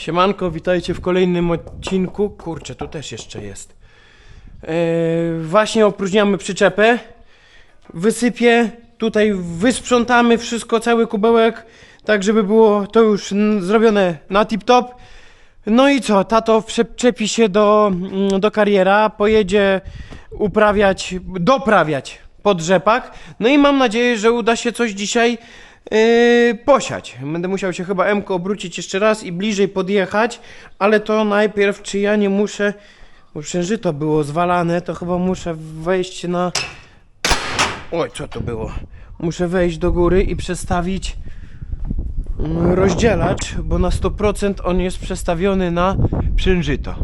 Siemanko, witajcie w kolejnym odcinku. Kurczę, tu też jeszcze jest. Eee, właśnie opróżniamy przyczepę. Wysypię, tutaj wysprzątamy wszystko, cały kubełek, tak żeby było to już zrobione na tip-top. No i co, tato przyczepi się do, mm, do kariera, pojedzie uprawiać, doprawiać pod rzepak. No i mam nadzieję, że uda się coś dzisiaj yy, posiać. Będę musiał się chyba Emko obrócić jeszcze raz i bliżej podjechać, ale to najpierw, czy ja nie muszę, bo przężyto było zwalane, to chyba muszę wejść na... Oj, co to było? Muszę wejść do góry i przestawić mm, rozdzielacz, bo na 100% on jest przestawiony na przężyto.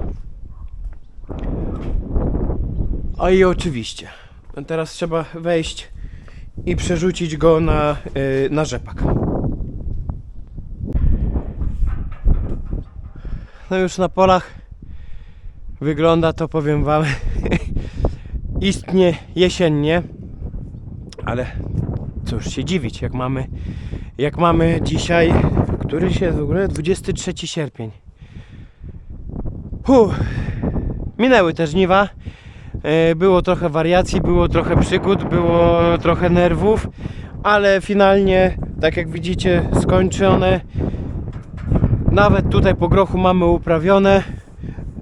A i oczywiście. Teraz trzeba wejść i przerzucić go na, yy, na rzepak. No już na polach wygląda to, powiem Wam, istnie jesiennie, ale cóż się dziwić, jak mamy, jak mamy dzisiaj, który się w ogóle 23 sierpień. Huh. Minęły te żniwa. E, Było trochę wariacji, było trochę przygód, było trochę nerwów, ale finalnie, tak jak widzicie, skończone. Nawet tutaj po grochu mamy uprawione.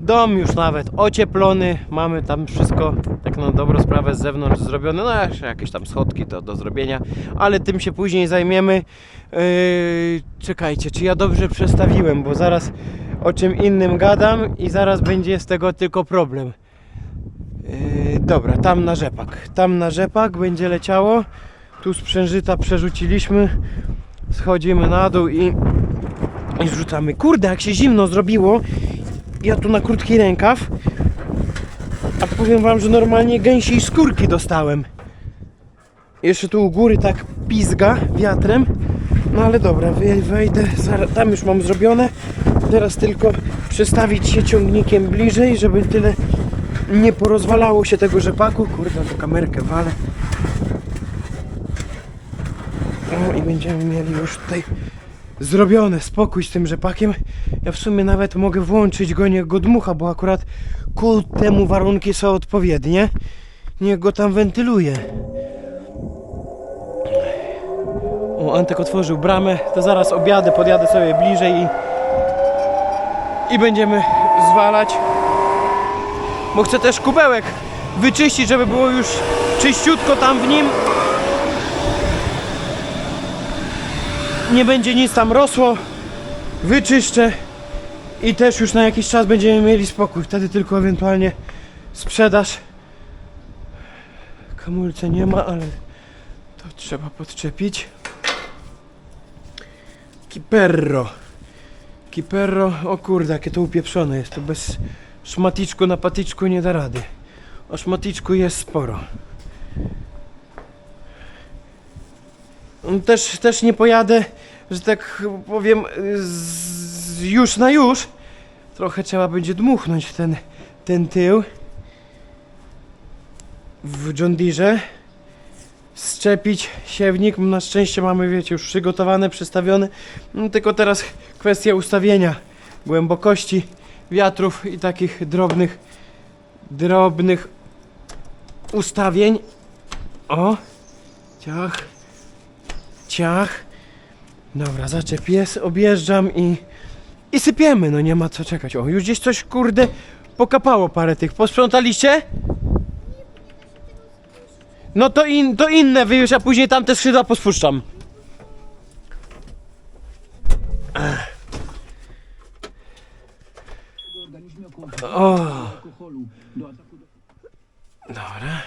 Dom już nawet ocieplony, mamy tam wszystko tak na dobrą sprawę z zewnątrz zrobione. No jakieś tam schodki to do zrobienia, ale tym się później zajmiemy. Yy, czekajcie, czy ja dobrze przestawiłem, bo zaraz o czym innym gadam i zaraz będzie z tego tylko problem. Yy, dobra, tam na rzepak. Tam na rzepak będzie leciało. Tu sprzężyta przerzuciliśmy. Schodzimy na dół i, i zrzucamy. Kurde, jak się zimno zrobiło. Ja tu na krótki rękaw. A powiem wam, że normalnie gęsiej skórki dostałem. Jeszcze tu u góry tak pizga wiatrem. No ale dobra, wej- wejdę. Tam już mam zrobione. Teraz tylko przestawić się ciągnikiem bliżej, żeby tyle nie porozwalało się tego rzepaku. Kurde, to kamerkę walę. O, i będziemy mieli już tutaj zrobione, spokój z tym rzepakiem. Ja w sumie nawet mogę włączyć go, niech go dmucha, bo akurat ku temu warunki są odpowiednie. Niech go tam wentyluje. O, Antek otworzył bramę, to zaraz objadę, podjadę sobie bliżej i, i będziemy zwalać. Bo chcę też kubełek wyczyścić, żeby było już czyściutko tam w nim. Nie będzie nic tam rosło. Wyczyszczę i też już na jakiś czas będziemy mieli spokój. Wtedy tylko ewentualnie sprzedaż. Kamulce nie ma, ale to trzeba podczepić. Kiperro. Kiperro, o kurde, jakie to upieprzone jest. To bez szmaticzku na patyczku nie da rady. O szmaticzku jest sporo. Też, też nie pojadę, że tak powiem, z, już na już. Trochę trzeba będzie dmuchnąć ten, ten tył w John Deere. Szczepić siewnik. Na szczęście mamy, wiecie, już przygotowane, przestawione. No, tylko teraz kwestia ustawienia głębokości wiatrów i takich drobnych, drobnych ustawień. O! Ciach. Ciach. Dobra, zaczep jest, objeżdżam i, i sypiemy, no nie ma co czekać. O, już gdzieś coś, kurde, pokapało parę tych. Posprzątaliście? No to, in, to inne wyjść, a później tamte skrzydła pospuszczam. organizmie O, dobra.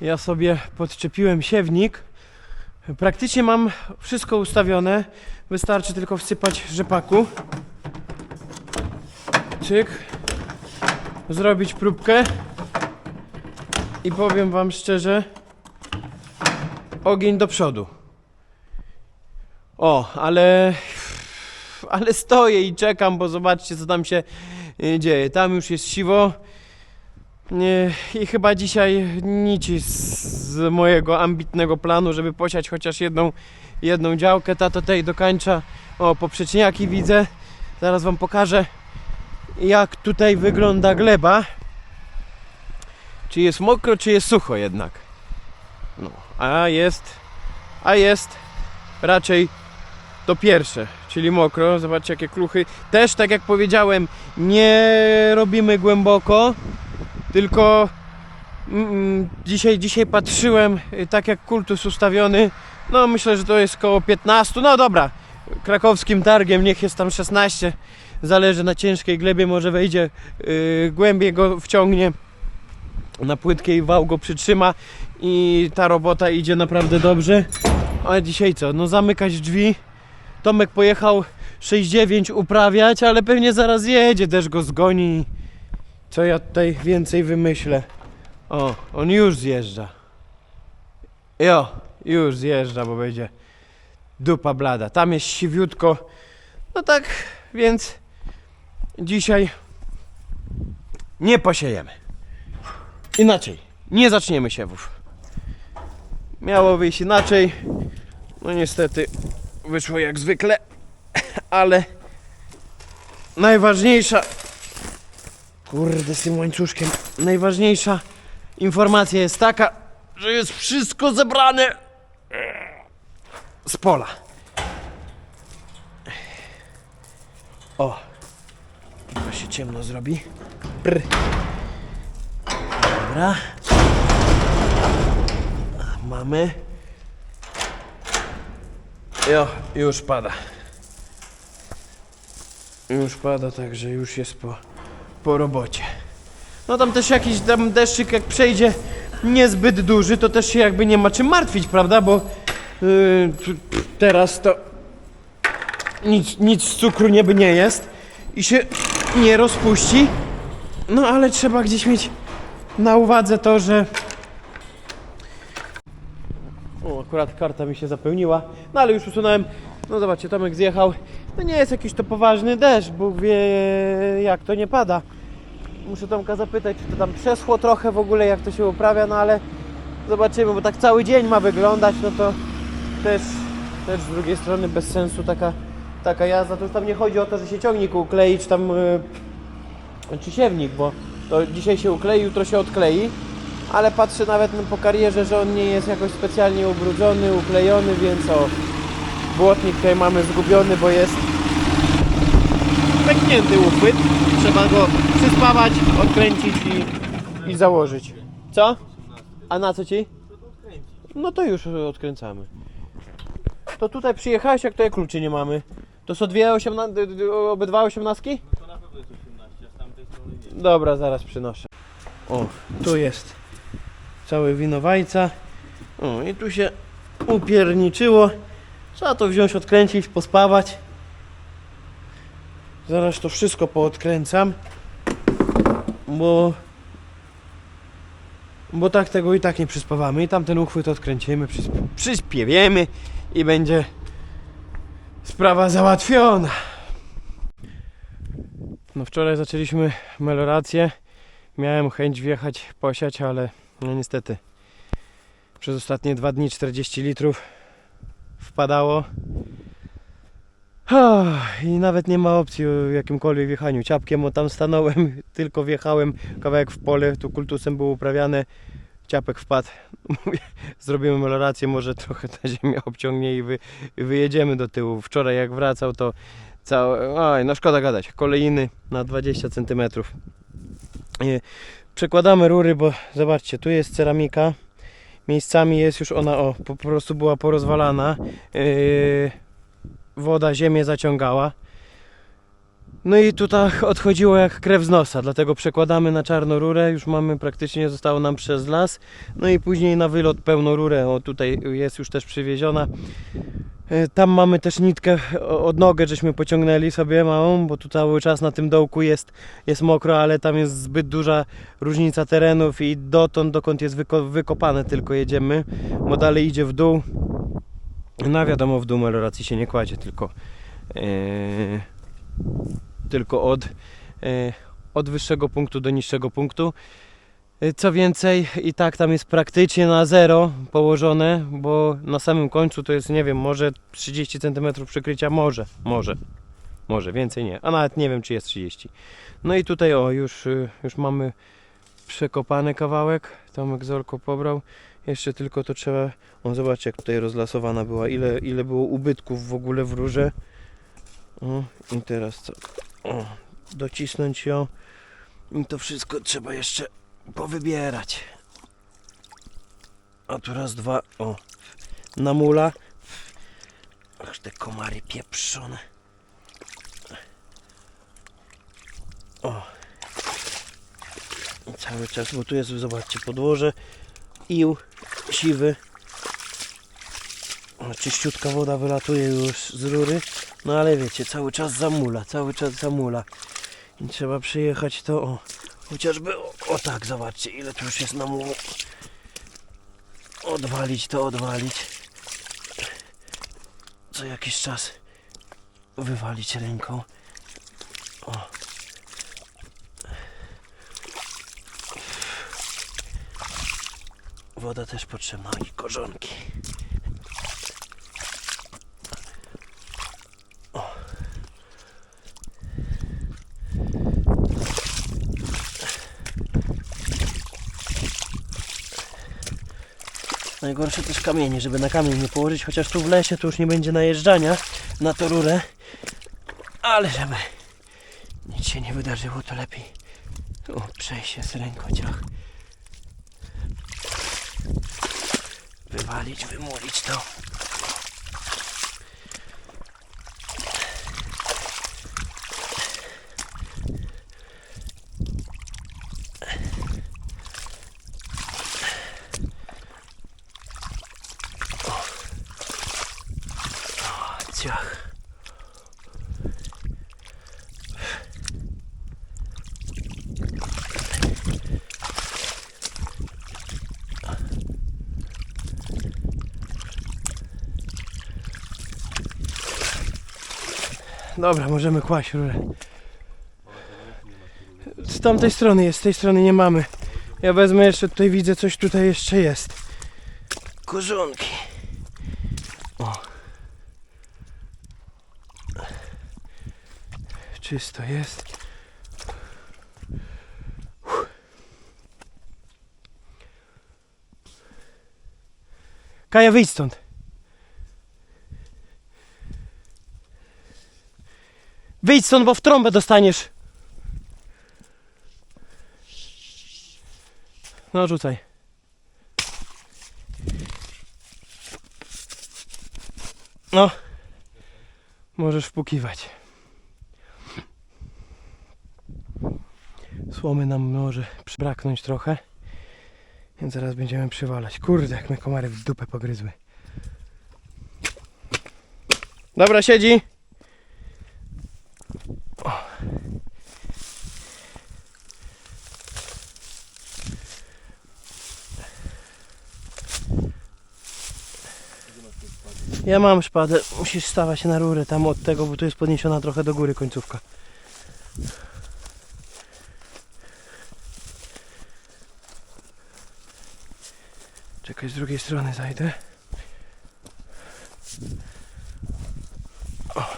Ja sobie podczepiłem siewnik. Praktycznie mam wszystko ustawione. Wystarczy tylko wsypać rzepaku. Cyk. Zrobić próbkę. I powiem wam szczerze, ogień do przodu. O, ale ale stoję i czekam, bo zobaczcie co tam się y, dzieje. Tam już jest siwo. Nie, I chyba dzisiaj nic z mojego ambitnego planu, żeby posiać chociaż jedną, jedną działkę. Tato tej dokańcza. O, poprzeczniaki widzę. Zaraz wam pokażę, jak tutaj wygląda gleba. Czy jest mokro, czy jest sucho jednak. No, a jest, a jest raczej to pierwsze, czyli mokro. Zobaczcie jakie kluchy. Też tak jak powiedziałem, nie robimy głęboko, tylko mm, dzisiaj, dzisiaj patrzyłem, y, tak jak kultus ustawiony, no myślę, że to jest koło 15, no dobra, krakowskim targiem niech jest tam 16, zależy na ciężkiej glebie, może wejdzie yy, głębiej go wciągnie na płytkiej wał go przytrzyma i ta robota idzie naprawdę dobrze. A dzisiaj co? No zamykać drzwi. Tomek pojechał 6-9 uprawiać, ale pewnie zaraz jedzie, też go zgoni. Co ja tutaj więcej wymyślę? O, on już zjeżdża. Jo, już zjeżdża, bo będzie dupa blada. Tam jest siwiutko. No tak, więc dzisiaj nie posiejemy. Inaczej, nie zaczniemy siewów. Miało wyjść inaczej. No niestety wyszło jak zwykle, ale najważniejsza Kurde, z tym łańcuszkiem. Najważniejsza informacja jest taka, że jest wszystko zebrane z pola. O, to się ciemno zrobi. Brr. Dobra. Mamy. Jo, już pada. Już pada, także już jest po po robocie. No tam też jakiś tam deszczyk jak przejdzie niezbyt duży, to też się jakby nie ma czym martwić, prawda? Bo yy, teraz to nic, nic z cukru nieby nie jest i się nie rozpuści. No ale trzeba gdzieś mieć na uwadze to, że o, akurat karta mi się zapełniła, no ale już usunąłem. No zobaczcie, Tomek zjechał. No nie jest jakiś to poważny deszcz, Bóg wie jak to nie pada. Muszę Tomka zapytać, czy to tam przeschło trochę w ogóle, jak to się uprawia, no ale zobaczymy, bo tak cały dzień ma wyglądać, no to też, też z drugiej strony bez sensu taka, taka jazda. To już tam nie chodzi o to, że się ciągnik uklei, czy tam yy, czy siewnik, bo to dzisiaj się uklei, jutro się odklei, ale patrzę nawet po karierze, że on nie jest jakoś specjalnie ubrudzony, uklejony, więc o, błotnik tutaj mamy zgubiony, bo jest pęknięty uchwyt. Trzeba go przyspawać, odkręcić i, i założyć. Co? A na co ci? No to już odkręcamy. To tutaj przyjechałeś, jak tutaj kluczy nie mamy. To są dwie osiemna... obydwa osiemnastki? To na pewno jest 18, a z tamtej strony nie. Dobra, zaraz przynoszę. O, tu jest całe winowajca. O, i tu się upierniczyło. Trzeba to wziąć, odkręcić, pospawać. Zaraz to wszystko poodkręcam. Bo... Bo tak tego i tak nie przyspawamy. I tamten uchwyt odkręcimy, przysp przyspiewiemy i będzie sprawa załatwiona. No wczoraj zaczęliśmy melorację. Miałem chęć wjechać, posiać, ale no niestety przez ostatnie dwa dni 40 litrów wpadało. I nawet nie ma opcji o jakimkolwiek wjechaniu. Ciapkiem o tam stanąłem, tylko wjechałem kawałek w pole, tu kultusem było uprawiane. Ciapek wpadł. Mówię, zrobimy melorację, może trochę ta ziemia obciągnie i, wy, i wyjedziemy do tyłu. Wczoraj jak wracał to całe, oj, no szkoda gadać, kolejny na 20 cm. Przekładamy rury, bo zobaczcie, tu jest ceramika. Miejscami jest już ona, o, po prostu była porozwalana. Yy, woda ziemię zaciągała. No i tutaj odchodziło jak krew z nosa, dlatego przekładamy na czarną rurę, już mamy praktycznie, zostało nam przez las. No i później na wylot pełną rurę, o tutaj jest już też przywieziona. E, Tam mamy też nitkę od nogę, żeśmy pociągnęli sobie małą, bo tu cały czas na tym dołku jest, jest mokro, ale tam jest zbyt duża różnica terenów i dotąd, dokąd jest wyko wykopane tylko jedziemy, bo dalej idzie w dół. No wiadomo, w dół meloracji się nie kładzie, tylko e, tylko od, e, od wyższego punktu do niższego punktu. Y, Co więcej, i tak tam jest praktycznie na zero położone, bo na samym końcu to jest, nie wiem, może 30 cm przykrycia, może, może, może, więcej nie, a nawet nie wiem, czy jest 30. No i tutaj, o, już, y, już mamy przekopany kawałek, Tomek Zorko pobrał, jeszcze tylko to trzeba, o, zobaczcie, jak tutaj rozlasowana była, ile, ile było ubytków w ogóle w rurze. O, i teraz co? O, docisnąć ją i to wszystko trzeba jeszcze powybierać. A tu raz, dwa, o, na mula. Aż te komary pieprzone. O. Cały czas, bo tu jest, zobaczcie, podłoże, ił, siwy. Czyściutka woda wylatuje już z rury. No ale wiecie, cały czas zamula, cały czas zamula. I trzeba przyjechać to, o, chociażby, o, o tak, zobaczcie, ile tu już jest na mułu. Odwalić to, odwalić. Co jakiś czas wywalić ręką. O. Woda też potrzebna i korzonki. Najgorsze też kamienie, żeby na kamień nie położyć, chociaż tu w lesie to już nie będzie najeżdżania na tą rurę. Ale żeby nic się nie wydarzyło, to lepiej o, przejść się z ręką ciach. Wywalić, wymulić to. Ciach. Dobra, możemy kłaść rurę. Z tamtej strony jest, z tej strony nie mamy. Ja wezmę jeszcze, tutaj widzę coś tutaj jeszcze jest. Korzonki. Czysto jest. Kaja, wyjdź stąd. Wyjdź stąd, bo w trąbę dostaniesz. No, rzucaj. No. Możesz wpukiwać. Słomy nam może braknąć trochę. Więc zaraz będziemy przywalać. Kurde, jak mnie komary w dupę pogryzły. Dobra, siedzi. O. Ja mam szpadę. Musisz stawać na rurę tam od tego, bo tu jest podniesiona trochę do góry końcówka. Czekaj, z drugiej strony zajdę. O.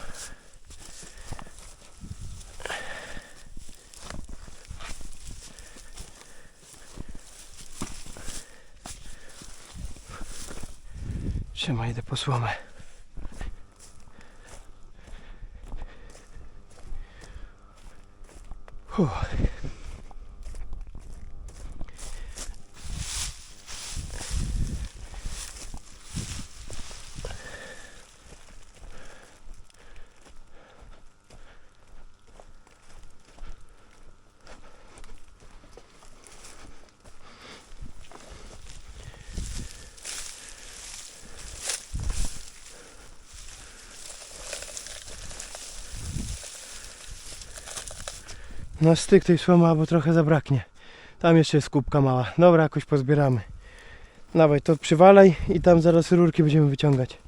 Idę po słomę. Na styk tej słomy albo trochę zabraknie. Tam jeszcze jest kubka mała. Dobra, jakoś pozbieramy. Dawaj, to przywalaj i tam zaraz rurki będziemy wyciągać.